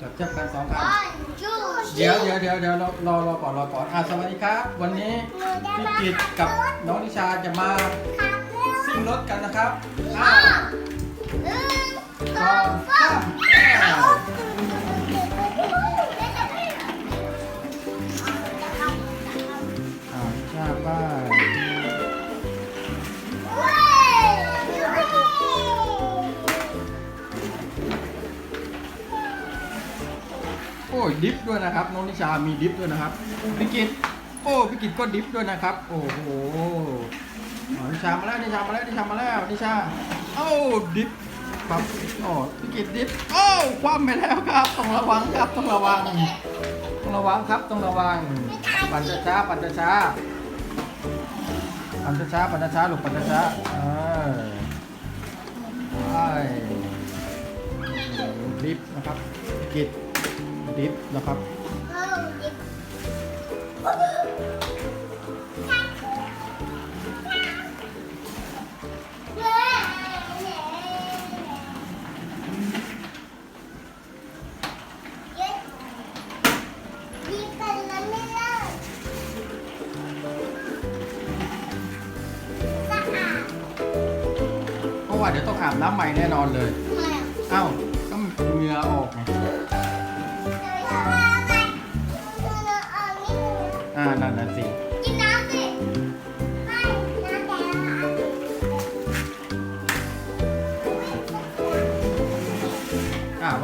เดี๋ยวเทียบกันสองค one two ำเดี๋ยวเดี๋ยวเดี๋ยวเดี๋ยวรอรอรอก่อนรอก่อนอะสวัสดีครับ วันนี้พี่กิตกับน้องนิชาจะมาซิ่งรถกันนะครับอ้าวหนึ่งสสอองงสาสามมอ้าวอ่านิชาบ้าย โอ้ยดิฟด้วยนะครับ น้องนิชามีดิฟด้วยนะครับพี่กิตโอ้พี่กิตก็ดิฟด้วยนะครับ โอ้โหนิชามาแล้วนิชามาแล้วนิชามาแล้วนิชาโอ้ดิฟครับโอ้พี่กิตดิฟโอ้คว่ำไปแล้วครับต้องระวังครับต้องระวังต้องระวังครับต้องระวังปั่นช้าปั่นช้าปั่นช้าปั่นช้าๆลูกปั่นช้าเออไปดิฟนะครับพี่กิต ดิฟนะครับ เพราะว่าเดี๋ยวต้องอาบน้ำใหม่แน่นอนเลย เอ้า ก็เหงื่อออกไง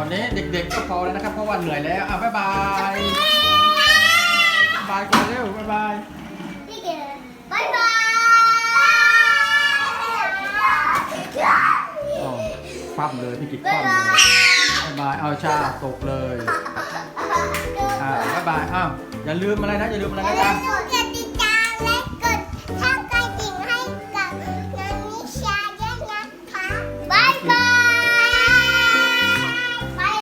วันนี้เด็กๆก็พอแล้วนะครับ เพราะว่าเหนื่อยแล้วอะบ๊ายบายบ๊ายบายกันเร็วบ๊ายบายพี่เก๋บายบายอ๋อคว่ำเลยพี่กิจคว่ำเลยบ๊ายบายเอาชาตกเลยอ่าบ๊ายบายอ้าวอย่าลืมอะไรนะอย่าลืมอะไรนะจ๊ะอย่า